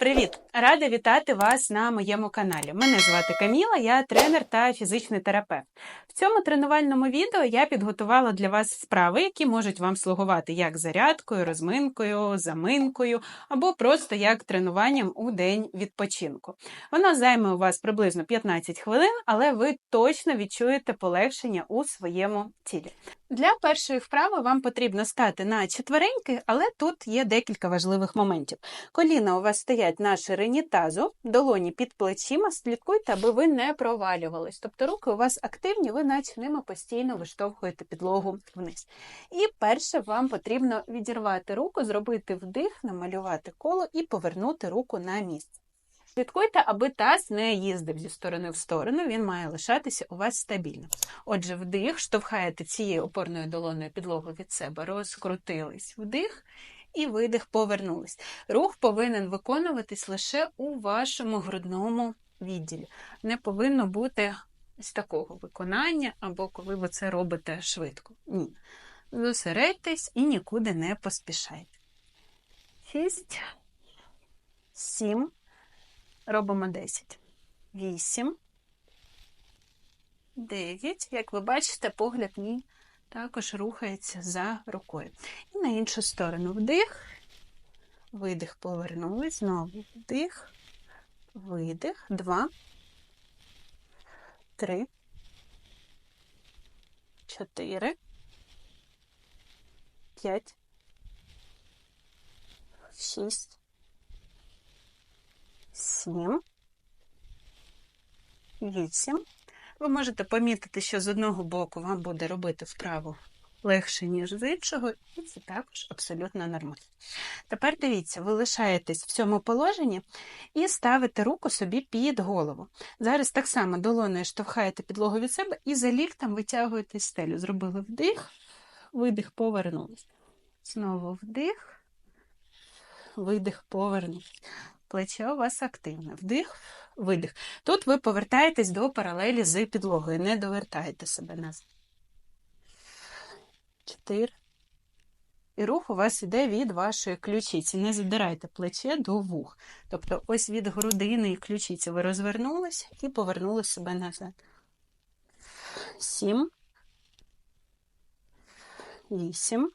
Привіт! Рада вітати вас на моєму каналі. Мене звати Каміла, я тренер та фізичний терапевт. В цьому тренувальному відео я підготувала для вас вправи, які можуть вам слугувати як зарядкою, розминкою, заминкою або просто як тренуванням у день відпочинку. Воно займе у вас приблизно 15 хвилин, але ви точно відчуєте полегшення у своєму тілі. Для першої вправи вам потрібно стати на четвереньки, але тут є декілька важливих моментів. Коліна у вас стоять на ширині тазу, долоні під плечима, слідкуйте, аби ви не провалювались. Тобто руки у вас активні, ви наче ними постійно виштовхуєте підлогу вниз. І перше, вам потрібно відірвати руку, зробити вдих, намалювати коло і повернути руку на місце. Слідкуйте, аби таз не їздив зі сторони в сторону, він має лишатися у вас стабільно. Отже, вдих, штовхаєте цією опорною долоною підлогу від себе, розкрутились вдих і видих, повернулись. Рух повинен виконуватись лише у вашому грудному відділі. Не повинно бути ось такого виконання, або коли ви це робите швидко. Ні. Зосередьтесь і нікуди не поспішайте. Шість, сім. Робимо 10. 8. 9. Як ви бачите, погляд мій також рухається за рукою. І на іншу сторону вдих, видих, повернулись, знову вдих, видих, 2, 3, 4, 5, 6, сім, вісім. Ви можете помітити, що з одного боку вам буде робити вправу легше, ніж з іншого, і це також абсолютно нормально. Тепер дивіться, ви лишаєтесь в цьому положенні і ставите руку собі під голову. Зараз так само долоною штовхаєте підлогу від себе і за ліктем витягуєте стелю. Зробили вдих, видих, повернулись. Знову вдих, видих, повернулись. Плече у вас активне. Вдих, видих. Тут ви повертаєтесь до паралелі з підлогою, не довертаєте себе назад. Чотири. І рух у вас іде від вашої ключиці. Не задирайте плече до вух. Тобто, ось від грудини і ключиці ви розвернулись і повернули себе назад. Сім. Вісім.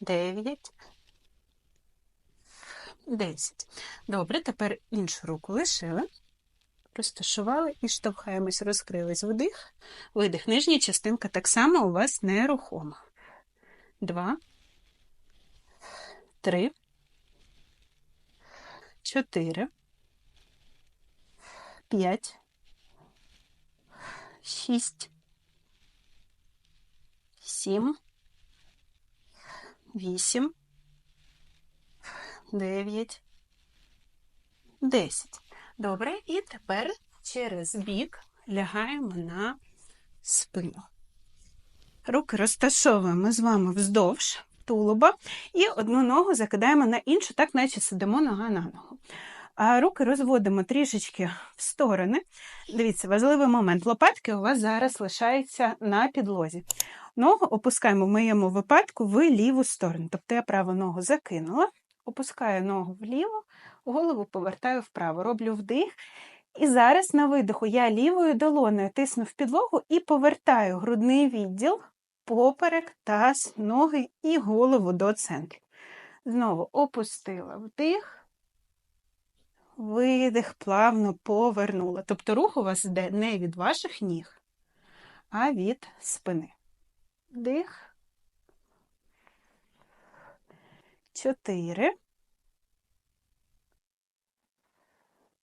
Дев'ять. 10. Добре, тепер іншу руку лишили, розташували і штовхаємось, розкрились вдих, видих. Нижня частинка так само у вас нерухома. Два, три, чотири, п'ять, шість, сім, вісім. 9, 10. Добре, і тепер через бік лягаємо на спину. Руки розташовуємо з вами вздовж тулуба і одну ногу закидаємо на іншу, так наче сидимо нога на ногу. А руки розводимо трішечки в сторони. Дивіться, важливий момент. Лопатки у вас зараз лишаються на підлозі. Ногу опускаємо в моєму випадку в ліву сторону. Тобто я праву ногу закинула, опускаю ногу вліво, голову повертаю вправо, роблю вдих. І зараз на видиху я лівою долоною тисну в підлогу і повертаю грудний відділ, поперек, таз, ноги і голову до центру. Знову опустила вдих, видих, плавно повернула. Тобто рух у вас йде не від ваших ніг, а від спини. Вдих. Чотири,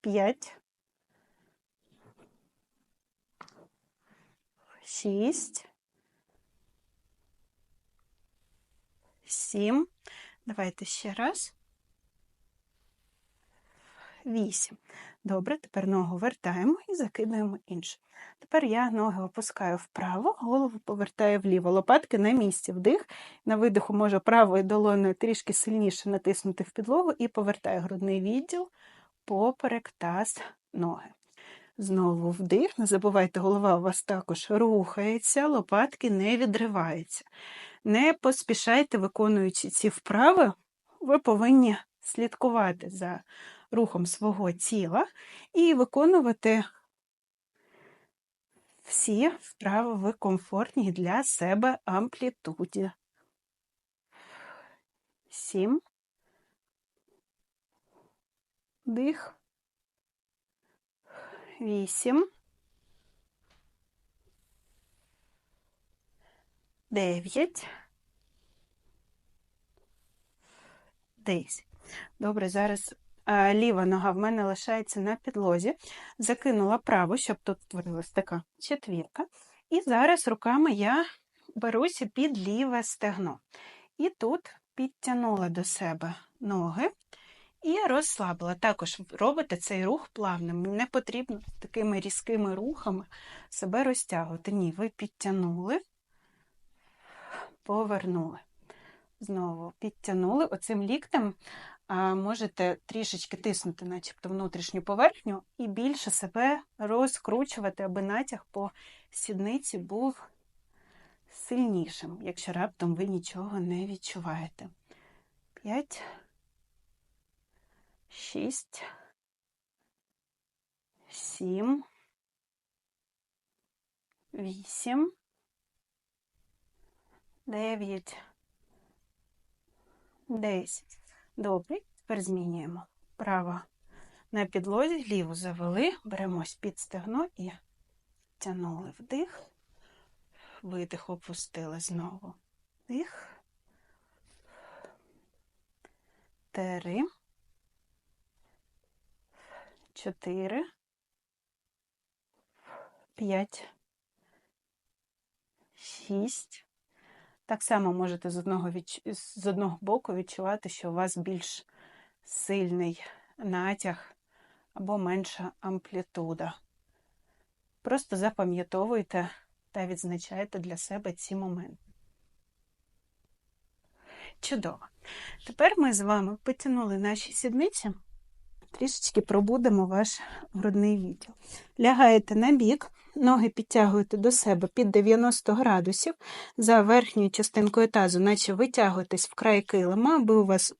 п'ять, шість, сім. Давайте ще раз. Вісім. Добре, тепер ногу вертаємо і закидаємо іншу. Тепер я ноги опускаю вправо, голову повертаю вліво. Лопатки на місці. Вдих. На видиху можу правою долоною трішки сильніше натиснути в підлогу і повертаю грудний відділ, поперек, таз, ноги. Знову вдих. Не забувайте, голова у вас також рухається, лопатки не відриваються. Не поспішайте, виконуючи ці вправи, ви повинні слідкувати за рухом свого тіла і виконувати всі вправи в комфортній для себе амплітуді. Сім. Дих. Вісім. Дев'ять. Десять. Добре, зараз ліва нога в мене лишається на підлозі. Закинула праву, щоб тут створилась така четвірка. І зараз руками я беруся під ліве стегно. І тут підтягнула до себе ноги і розслабила. Також робите цей рух плавним. Не потрібно такими різкими рухами себе розтягувати. Ні, ви підтягнули, повернули. Знову підтягнули оцим ліктем. Можете трішечки тиснути, начебто, внутрішню поверхню, і більше себе розкручувати, аби натяг по сідниці був сильнішим, якщо раптом ви нічого не відчуваєте. П'ять, шість, сім, вісім, дев'ять, десять. Добре, тепер змінюємо. Право на підлозі, ліву завели, беремось під стегно і тянули вдих, видих, опустили знову. Вдих. Три. Чотири. П'ять. Шість. Так само можете з одного відч... з одного боку відчувати, що у вас більш сильний натяг або менша амплітуда. Просто запам'ятовуйте та відзначайте для себе ці моменти. Чудово. Тепер ми з вами потягнули наші сідниці, трішечки пробудемо ваш грудний відділ. Лягаєте на бік, ноги підтягуєте до себе під 90 градусів за верхньою частинкою тазу, наче витягуєтесь в край килима, аби у вас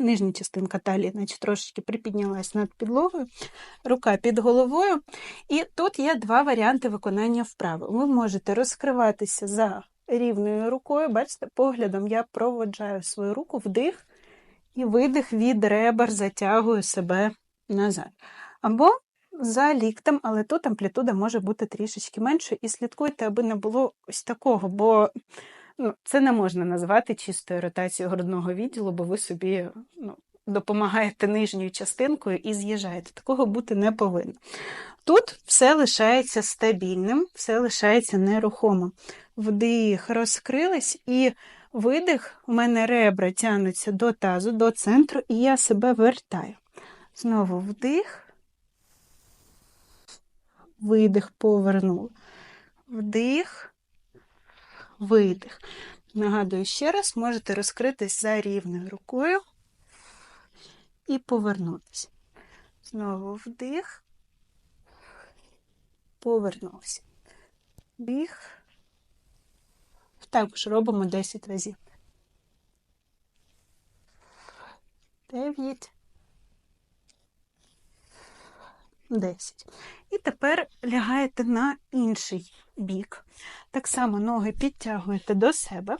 нижня частинка талії, наче трошечки припіднялась над підлогою, рука під головою. І тут є два варіанти виконання вправи. Ви можете розкриватися за рівною рукою, бачите, поглядом я проводжаю свою руку вдих і видих від ребер, затягую себе назад. Або за ліктем, але тут амплітуда може бути трішечки меншою. І слідкуйте, аби не було ось такого, бо ну, це не можна назвати чистою ротацією грудного відділу, бо ви собі ну, допомагаєте нижньою частинкою і з'їжджаєте. Такого бути не повинно. Тут все лишається стабільним, все лишається нерухомим. Вдих, розкрились, і видих, у мене ребра тягнуться до тазу, до центру, і я себе вертаю. Знову вдих видих, повернули. Вдих, видих. Нагадую ще раз, можете розкритись за рівною рукою і повернутися. Знову вдих, повернувся. Біг. Також робимо 10 разів. 9. 10. І тепер лягаєте на інший бік. Так само ноги підтягуєте до себе,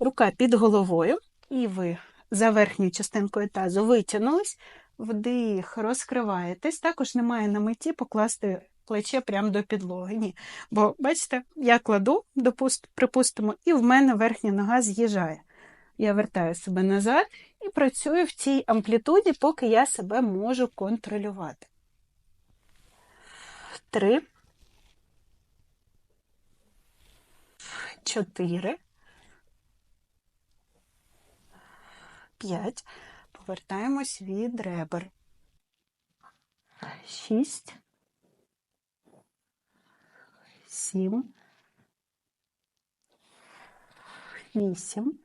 рука під головою, і ви за верхньою частинкою тазу витягнулись, вдих, розкриваєтесь. Також немає на меті покласти плече прямо до підлоги. Ні. Бо, бачите, я кладу, допуст, припустимо, і в мене верхня нога з'їжджає. Я вертаю себе назад і працюю в цій амплітуді, поки я себе можу контролювати три, чотири, п'ять. Повертаємось від ребер. Шість. Сім. Вісім.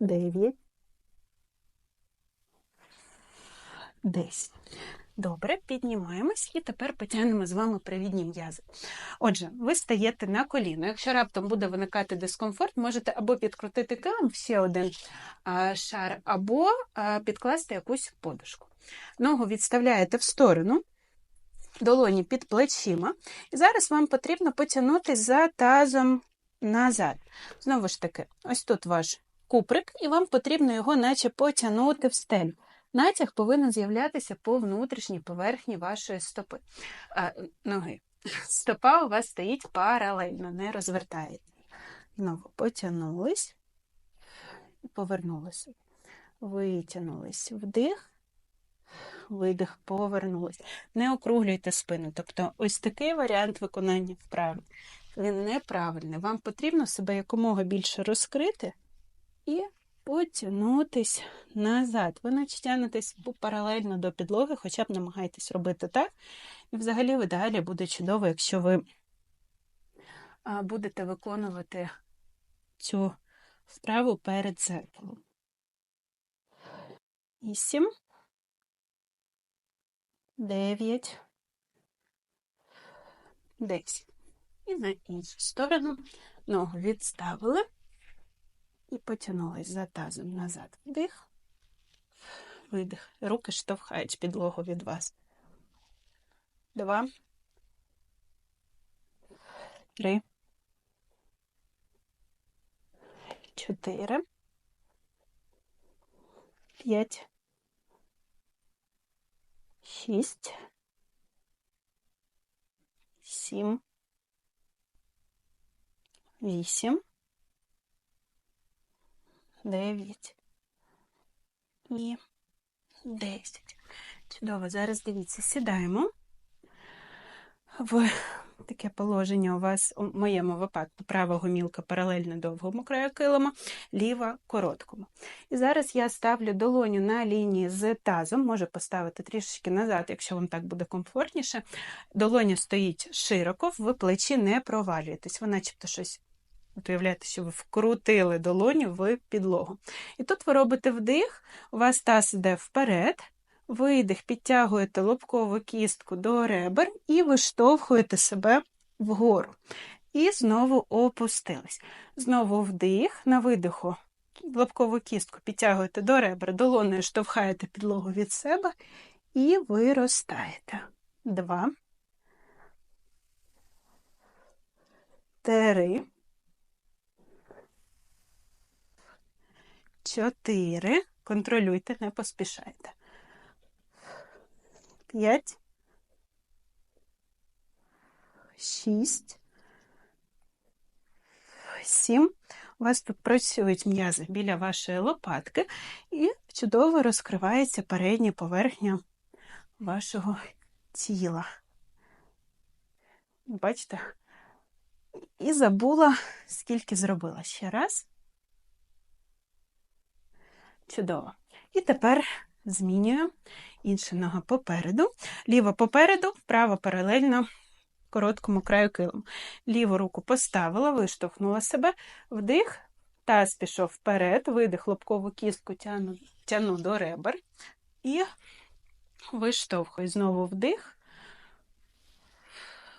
Дев'ять. Десять. Добре, піднімаємось і тепер потягнемо з вами привідні м'язи. Отже, ви стаєте на коліно. Якщо раптом буде виникати дискомфорт, можете або підкрутити килим ще один шар, або підкласти якусь подушку. Ногу відставляєте в сторону, долоні під плечима. І зараз вам потрібно потягнутися за тазом назад. Знову ж таки, ось тут ваш куприк, і вам потрібно його наче потягнути в стелю. Натяг повинен з'являтися по внутрішній поверхні вашої стопи. А, ноги. Стопа у вас стоїть паралельно, не розвертається. Знову потягнулись і повернулися. Витягнулись вдих, видих, повернулись. Не округлюйте спину. Тобто, ось такий варіант виконання вправи. Він неправильний. Вам потрібно себе якомога більше розкрити і потягнутись назад. Ви наче тягнетесь паралельно до підлоги, хоча б намагайтесь робити так. І взагалі в ідеалі буде чудово, якщо ви будете виконувати цю вправу перед зеркалом. Вісім. Дев'ять. Десять. І на іншу сторону ногу відставили і потягнулись за тазом назад. Вдих, видих. Руки штовхають підлогу від вас. Два. Три. Чотири. П'ять. Шість. Сім. Вісім. 9 і 10. Чудово, зараз дивіться, сідаємо в таке положення у вас, у моєму випадку, права гомілка паралельно довгому краю килима, ліва короткому. І зараз я ставлю долоню на лінії з тазом, можу поставити трішечки назад, якщо вам так буде комфортніше. Долоня стоїть широко, в плечі не провалюєтесь. Вона начебто щось От уявляєте, що ви вкрутили долоню в підлогу. І тут ви робите вдих, у вас таз йде вперед, видих, підтягуєте лобкову кістку до ребер і виштовхуєте себе вгору. І знову опустились. Знову вдих, на видиху лобкову кістку підтягуєте до ребер, долоною штовхаєте підлогу від себе і виростаєте. Два. Три. Чотири. Контролюйте, не поспішайте. П'ять. Шість. Сім. У вас тут працюють м'язи біля вашої лопатки і чудово розкривається передня поверхня вашого тіла. Бачите? І забула, скільки зробила. Ще раз. Чудово. І тепер змінюю інша нога попереду. Ліва попереду, права паралельно короткому краю килому. Ліву руку поставила, виштовхнула себе, вдих, таз пішов вперед, видих, лобкову кістку тяну, тяну до ребер. І виштовхую знову вдих,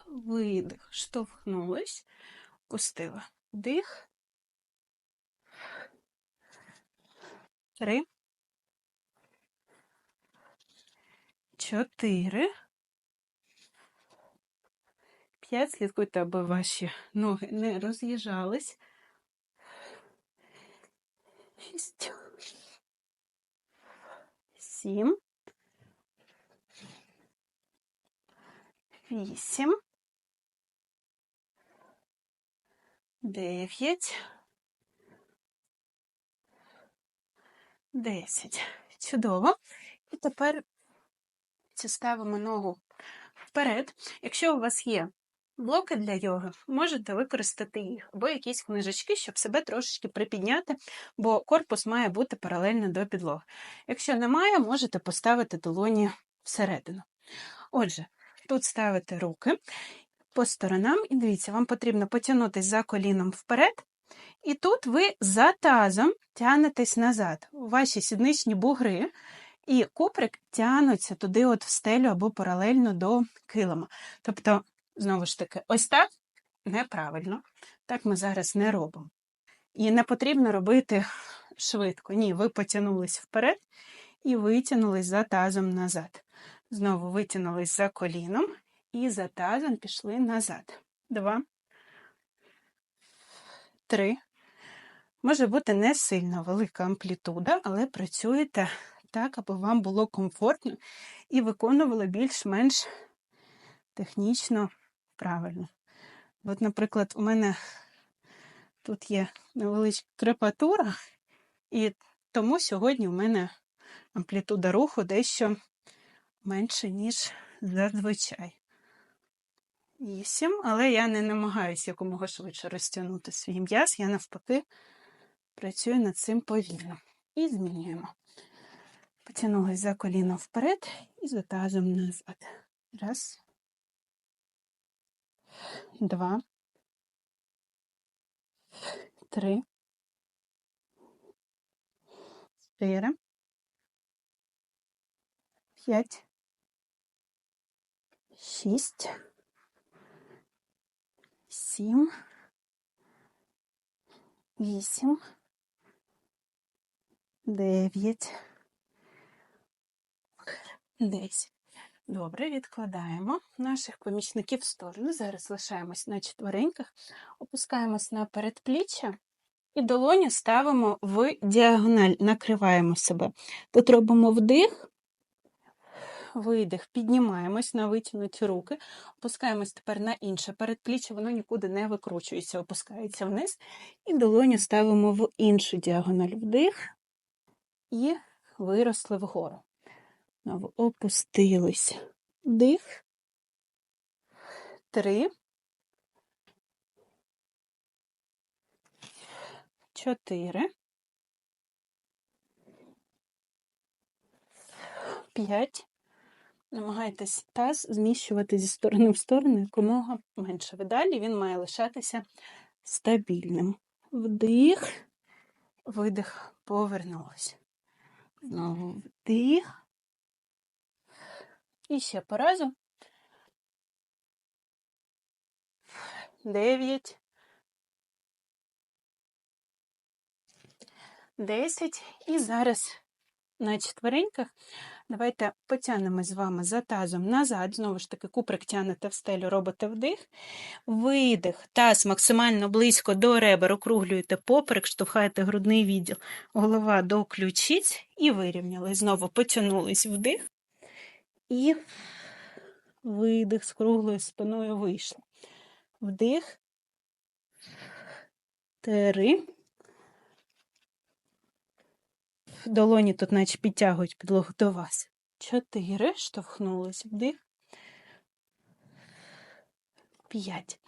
видих, штовхнулась, пустила. Вдих. Три. Чотири. П'ять. Слідкуйте, аби ваші ноги не роз'їжджались. Шість. Сім. Вісім. Дев'ять. 10. Чудово. І тепер ставимо ногу вперед. Якщо у вас є блоки для йоги, можете використати їх, або якісь книжечки, щоб себе трошечки припідняти, бо корпус має бути паралельно до підлоги. Якщо немає, можете поставити долоні всередину. Отже, тут ставите руки по сторонам, і дивіться, вам потрібно потягнутися за коліном вперед. І тут ви за тазом тягнетесь назад. Ваші сідничні бугри І куприк тягнуться туди, от в стелю або паралельно до килима. Тобто, знову ж таки, ось так неправильно. Так ми зараз не робимо. І не потрібно робити швидко. Ні, ви потягнулись вперед і витягнулись за тазом назад. Знову витягнулись за коліном і за тазом пішли назад. Два. Три. Може бути не сильно велика амплітуда, але працюєте так, аби вам було комфортно і виконували більш-менш технічно правильно. От, наприклад, у мене тут є невеличка крепатура, і тому сьогодні у мене амплітуда руху дещо менше, ніж зазвичай. Вісім, але я не намагаюся якомога швидше розтягнути свій м'яз, я навпаки працюю над цим повільно. І змінюємо. Потягнулись за коліно вперед і за тазом назад. Раз. Два. Три. Чотири. П'ять. Шість. Сім. Вісім. Дев'ять. Десять. Добре, відкладаємо наших помічників в сторону. Зараз лишаємось на четвереньках, опускаємось на передпліччя і долоню ставимо в діагональ, накриваємо себе. Тут робимо вдих, видих, піднімаємось на витягнуті руки, опускаємось тепер на інше передпліччя, воно нікуди не викручується, опускається вниз. І долоню ставимо в іншу діагональ вдих і виросли вгору. Знову опустились. Дих. Три. Чотири. П'ять. Намагайтесь таз зміщувати зі сторони в сторону якомога менше. Видалі він має лишатися стабільним. Вдих, видих, повернулось. Знову вдих. І ще по разу. Дев'ять. Десять. І зараз на четвереньках давайте потягнемо з вами за тазом назад. Знову ж таки, куприк тягнете в стелю, робите вдих. Видих. Таз максимально близько до ребер, округлюєте поперек, штовхаєте грудний відділ, голова до ключиць і вирівняли. Знову потягнулись вдих. І видих з круглою спиною вийшло. Вдих. Три. Долоні тут, наче підтягують підлогу до вас. Чотири. Штовхнулись. Вдих. П'ять.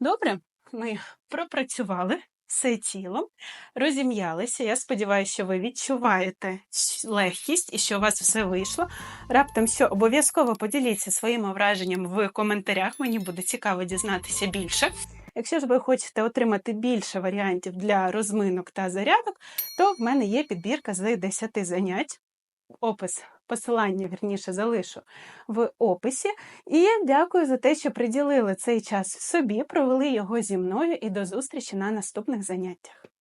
Добре, ми пропрацювали все тіло, розім'ялися. Я сподіваюся, що ви відчуваєте легкість і що у вас все вийшло. Раптом що, обов'язково поділіться своїми враженнями в коментарях. Мені буде цікаво дізнатися більше. Якщо ж ви хочете отримати більше варіантів для розминок та зарядок, то в мене є підбірка з 10 занять. Опис, посилання, вірніше, залишу в описі. І дякую за те, що приділили цей час собі, провели його зі мною і до зустрічі на наступних заняттях.